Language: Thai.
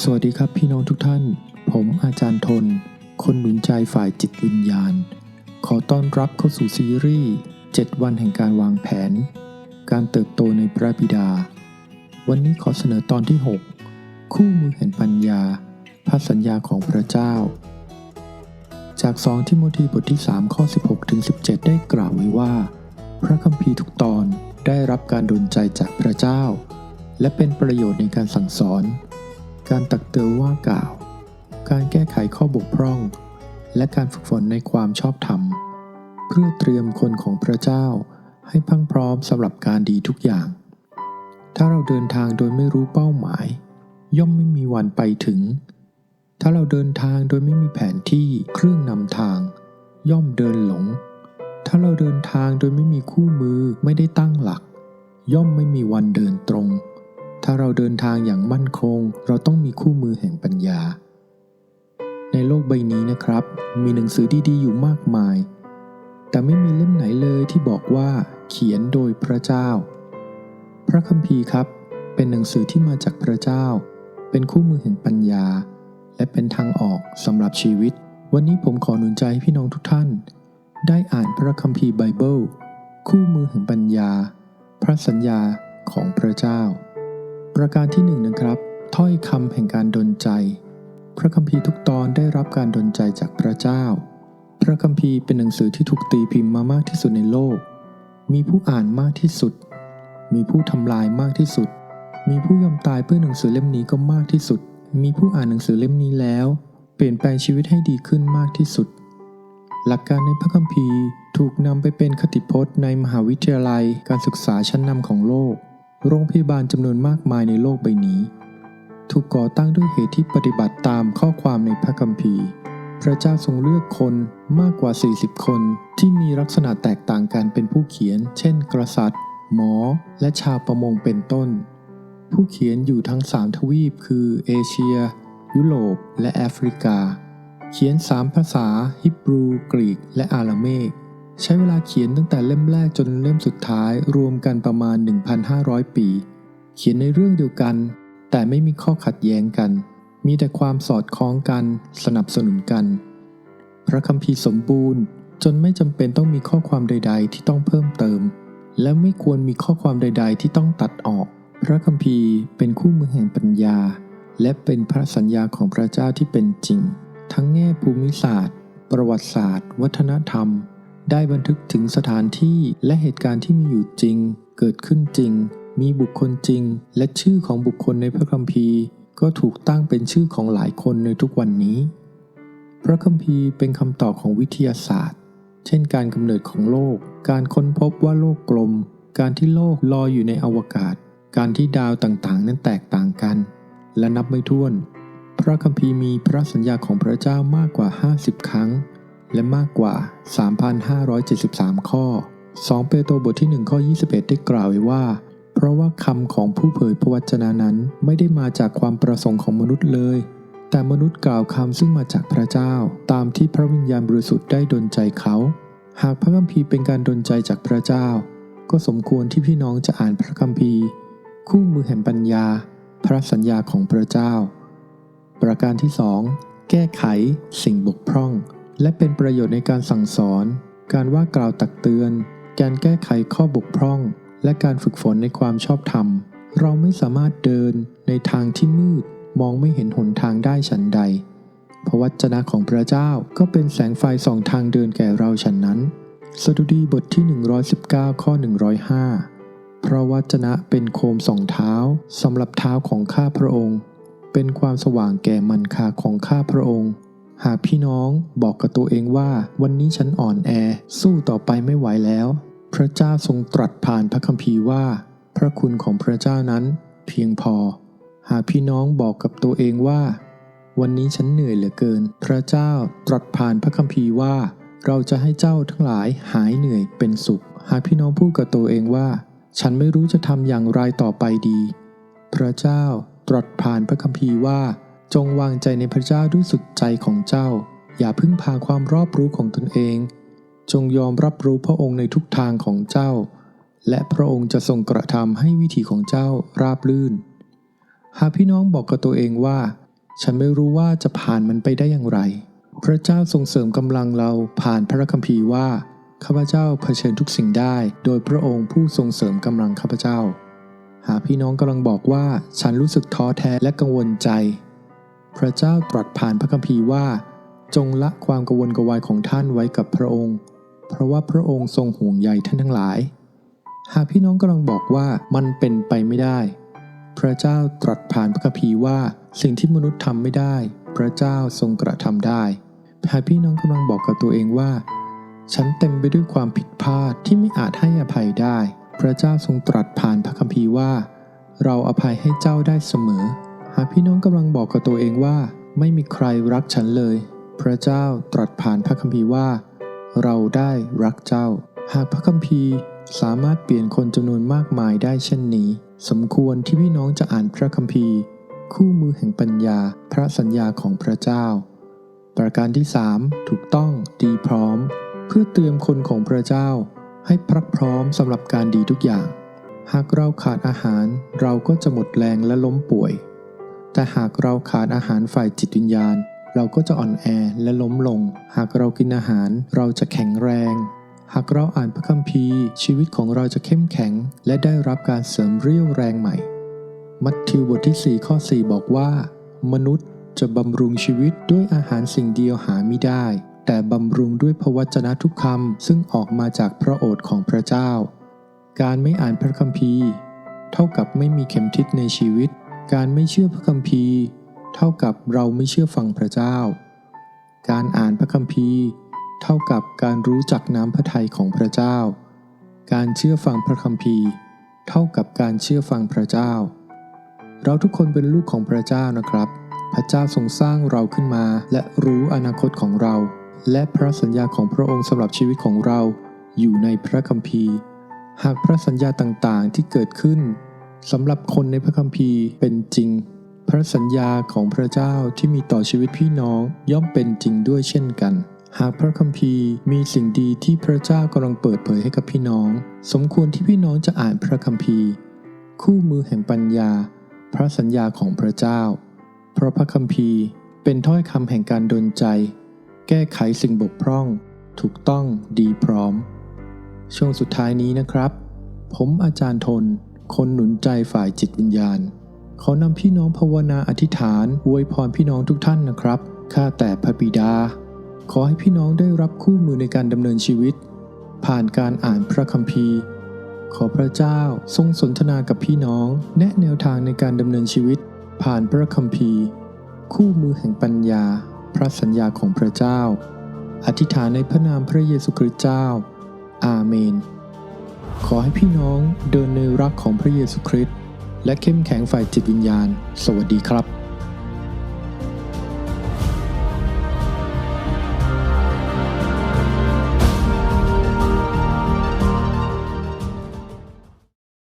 สวัสดีครับพี่น้องทุกท่าน ผมอาจารย์ทน คนหนุนใจฝ่ายจิตวิญญาณ ขอต้อนรับเข้าสู่ซีรีส์ 7 วันแห่งการวางแผน การเติบโตในพระบิดา วันนี้ขอเสนอตอนที่ 6 คู่มือแห่งปัญญาพระสัญญาของพระเจ้า จาก 2 ทิโมธีบทที่ 3 ข้อ 16ถึง17 ได้กล่าวไว้ว่า พระคัมภีร์ทุกตอนได้รับการดลใจจากพระเจ้า และเป็นประโยชน์ในการสั่งสอน การตักเตือนว่ากล่าว การแก้ไขข้อบกพร่อง และการฝึกฝนในความชอบธรรม เพื่อเตรียมคนของพระเจ้าให้พังพร้อมสำหรับการดีทุกอย่าง ถ้าเราเดินทางโดยไม่รู้เป้าหมาย ย่อมไม่มีวันไปถึง ถ้าเราเดินทางโดยไม่มีแผนที่เครื่องนำทาง ย่อมเดินหลง ถ้าเราเดินทางโดยไม่มีคู่มือไม่ได้ตั้งหลัก ย่อมไม่มีวันเดินตรง ถ้าเราเดินทางอย่างมั่นคง เราต้องมีคู่มือแห่งปัญญา ในโลกใบนี้นะครับ มีหนังสือดีๆอยู่มากมาย แต่ไม่มีเล่มไหนเลยที่บอกว่าเขียนโดยพระเจ้า พระคัมภีร์ครับ เป็นหนังสือที่มาจากพระเจ้า เป็นคู่มือแห่งปัญญา และเป็นทางออกสำหรับชีวิต วันนี้ผมขอหนุนใจให้พี่น้องทุกท่าน ได้อ่านพระคัมภีร์ไบเบิลคู่มือแห่งปัญญา พระสัญญาของพระเจ้า ประการที่หนึ่งนะครับ ถ้อยคำแห่งการดลใจ พระคัมภีร์ทุกตอนได้รับการดลใจจากพระเจ้า พระคัมภีร์เป็นหนังสือที่ถูกตีพิมพ์มามากที่สุดในโลก มีผู้อ่านมากที่สุด มีผู้ทำลายมากที่สุด มีผู้ยอมตายเพื่อหนังสือเล่มนี้ก็มากที่สุด มีผู้อ่านหนังสือเล่มนี้แล้ว เปลี่ยนแปลงชีวิตให้ดีขึ้นมากที่สุด หลักการในพระคัมภีร์ถูกนำไปเป็นคติพจน์ในมหาวิทยาลัยการศึกษาชั้นนำของโลก โรงพยาบาลจำนวนมากมายในโลกใบนี้ ถูกก่อตั้งด้วยเหตุที่ปฏิบัติตามข้อความในพระคัมภีร์ พระเจ้าทรงเลือกคนมากกว่า 40 คนที่มีลักษณะแตกต่างกันเป็นผู้เขียน เช่น กษัตริย์ หมอ และชาวประมงเป็นต้น ผู้เขียนอยู่ทั้ง 3 ทวีป คือ เอเชีย ยุโรป และแอฟริกา เขียน 3 ภาษา ฮิบรู กรีก และอาราเมก ใช้เวลาเขียนตั้งแต่เล่มแรกจนเล่มสุดท้ายรวมกันประมาณ 1,500 ปี เขียนในเรื่องเดียวกัน แต่ไม่มีข้อขัดแย้งกัน มีแต่ความสอดคล้องกัน สนับสนุนกัน พระคัมภีร์สมบูรณ์ จนไม่จำเป็นต้องมีข้อความใด ๆ ที่ต้องเพิ่มเติม และไม่ควรมีข้อความใด ๆ ที่ต้องตัดออก พระคัมภีร์เป็นคู่มือแห่งปัญญา และเป็นพระสัญญาของพระเจ้าที่เป็นจริง ทั้งแง่ภูมิศาสตร์ ประวัติศาสตร์ วัฒนธรรม ได้บันทึกถึงสถานที่และเหตุการณ์ที่มีอยู่จริง เกิดขึ้นจริง มีบุคคลจริง และชื่อของบุคคลในพระคัมภีร์ ก็ถูกตั้งเป็นชื่อของหลายคนในทุกวันนี้ พระคัมภีร์เป็นคำตอบของวิทยาศาสตร์ เช่น การกำเนิดของโลก การค้นพบว่าโลกกลม การที่โลกลอยอยู่ในอวกาศ การที่ดาวต่างๆ นั้นแตกต่างกัน และนับไม่ถ้วน พระคัมภีร์มีพระสัญญาของพระเจ้ามากกว่า 50 ครั้ง และมากกว่า 3,573 ข้อ 2 เปโตรบทที่ 1 ข้อ 21 ได้กล่าวไว้ว่า เพราะว่าคำของผู้เผยพระวจนะนั้นไม่ได้มาจากความประสงค์ของมนุษย์เลย แต่มนุษย์กล่าวคำซึ่งมาจากพระเจ้า ตามที่พระวิญญาณบริสุทธิ์ได้ดลใจเขา หากพระคัมภีร์เป็นการดลใจจากพระเจ้า ก็สมควรที่พี่น้องจะอ่านพระคัมภีร์ คู่มือแห่งปัญญา พระสัญญาของพระเจ้า ประการที่ 2 แก้ไขสิ่งบกพร่อง และเป็นประโยชน์ในการสั่งสอน การว่ากล่าวตักเตือน การแก้ไขข้อบกพร่อง และการฝึกฝนในความชอบธรรม เราไม่สามารถเดินในทางที่มืด มองไม่เห็นหนทางได้ฉันใด พระวจนะของพระเจ้าก็เป็นแสงไฟส่องทางเดินแก่เราฉันนั้น สดุดีบทที่ 119 ข้อ 105 พระวจนะเป็นโคมส่องเท้าสำหรับเท้าของข้าพระองค์ เป็นความสว่างแก่มันคาของข้าพระองค์ หากพี่น้องบอกกับตัวเองว่าวันนี้ฉันอ่อนแอ สู้ต่อไปไม่ไหวแล้ว พระเจ้าทรงตรัสผ่านพระคัมภีร์ว่า พระคุณของพระเจ้านั้นเพียงพอ หากพี่น้องบอกกับตัวเองว่า วันนี้ฉันเหนื่อยเหลือเกิน พระเจ้าตรัสผ่านพระคัมภีร์ว่า เราจะให้เจ้าทั้งหลายหายเหนื่อยเป็นสุข หากพี่น้องพูดกับตัวเองว่า ฉันไม่รู้จะทำอย่างไรต่อไปดี พระเจ้าตรัสผ่านพระคัมภีร์ว่า จงวางใจในพระเจ้าด้วยสุดใจของเจ้า อย่าพึ่งพาความรอบรู้ของตนเอง จงยอมรับรู้พระองค์ในทุกทางของเจ้า และพระองค์จะทรงกระทำให้วิถีของเจ้าราบลื่น หากพี่น้องบอกกับตัวเองว่า ฉันไม่รู้ว่าจะผ่านมันไปได้อย่างไร พระเจ้าทรงเสริมกำลังเราผ่านพระคัมภีร์ว่าข้าพเจ้าเผชิญทุกสิ่งได้ โดยพระองค์ผู้ทรงเสริมกำลังข้าพเจ้า หากพี่น้องกำลังบอกว่าฉันรู้สึกท้อแท้และกังวลใจ พระเจ้าตรัสผ่านพระคัมภีร์ว่า จงละความกังวลกวายของท่านไว้กับพระองค์ เพราะว่าพระองค์ทรงห่วงใยท่านทั้งหลาย หากพี่น้องกำลังบอกว่ามันเป็นไปไม่ได้ พระเจ้าตรัสผ่านพระคัมภีร์ว่าสิ่งที่มนุษย์ทำไม่ได้ พระเจ้าทรงกระทำได้หากพี่น้องกำลังบอกกับตัวเองว่า ฉันเต็มไปด้วยความผิดพลาดที่ไม่อาจให้อภัยได้ พระเจ้าทรงตรัสผ่านพระคัมภีร์ว่า เราอภัยให้เจ้าได้เสมอ หากพี่น้องกำลังบอกกับตัวเองว่า ไม่มีใครรักฉันเลย พระเจ้าตรัสผ่านพระคัมภีร์ว่า เราได้รักเจ้า หากพระคัมภีร์สามารถเปลี่ยนคนจำนวนมากมายได้เช่นนี้ สมควรที่พี่น้องจะอ่านพระคัมภีร์ คู่มือแห่งปัญญา พระสัญญาของพระเจ้า ประการที่ 3 ถูกต้องดีพร้อม เพื่อเตรียมคนของพระเจ้า ให้พรักพร้อมสำหรับการดีทุกอย่าง หากเราขาดอาหารเราก็จะหมดแรงและล้มป่วย แต่หากเราขาดอาหารฝ่ายจิตวิญญาณ เราก็จะอ่อนแอและล้มลง หากเรากินอาหารเราจะแข็งแรง หากเราอ่านพระคัมภีร์ ชีวิตของเราจะเข้มแข็ง และได้รับการเสริมเรี่ยวแรงใหม่ มัทธิวบทที่ 4 ข้อ 4 บอกว่า มนุษย์จะบำรุงชีวิตด้วยอาหารสิ่งเดียวหาไม่ได้ แต่บำรุงด้วยพระวจนะทุกคำซึ่งออกมาจากพระโอษฐ์ของพระเจ้า การไม่อ่านพระคัมภีร์ เท่ากับไม่มีเข็มทิศในชีวิต การไม่เชื่อพระคัมภีร์ เท่ากับเราไม่เชื่อฟังพระเจ้า การอ่านพระคัมภีร์ เท่ากับการรู้จักน้ำพระทัยของพระเจ้า การเชื่อฟังพระคัมภีร์ เท่ากับการเชื่อฟังพระเจ้า เราทุกคนเป็นลูกของพระเจ้านะครับ พระเจ้าทรงสร้างเราขึ้นมา และรู้อนาคตของเรา และพระสัญญาของพระองค์สำหรับชีวิตของเรา อยู่ในพระคัมภีร์ หากพระสัญญาต่างๆที่เกิดขึ้น สำหรับคนในพระคัมภีร์เป็นจริง พระสัญญาของพระเจ้าที่มีต่อชีวิตพี่น้องย่อมเป็นจริงด้วยเช่นกัน หากพระคัมภีร์มีสิ่งดีที่พระเจ้ากำลังเปิดเผยให้กับพี่น้อง สมควรที่พี่น้องจะอ่านพระคัมภีร์ คู่มือแห่งปัญญา พระสัญญาของพระเจ้า เพราะพระคัมภีร์เป็นถ้อยคำแห่งการดลใจ แก้ไขสิ่งบกพร่อง ถูกต้องดีพร้อม ช่วงสุดท้ายนี้นะครับ ผมอาจารย์ทน คนหนุนใจฝ่ายจิตวิญญาณ ขอนำพี่น้องภาวนาอธิษฐานอวยพรพี่น้องทุกท่านนะครับ ข้าแต่พระบิดา ขอให้พี่น้องได้รับคู่มือในการดำเนินชีวิต ผ่านการอ่านพระคัมภีร์ ขอพระเจ้าทรงสนทนากับพี่น้อง แนะแนวทางในการดำเนินชีวิต ผ่านพระคัมภีร์ คู่มือแห่งปัญญา พระสัญญาของพระเจ้า อธิษฐานในพระนามพระเยซูคริสต์เจ้า อาเมน ขอให้พี่น้องเดินในรักของพระเยซูคริสต์และเข้มแข็งฝ่ายจิตวิญญาณ สวัสดีครับ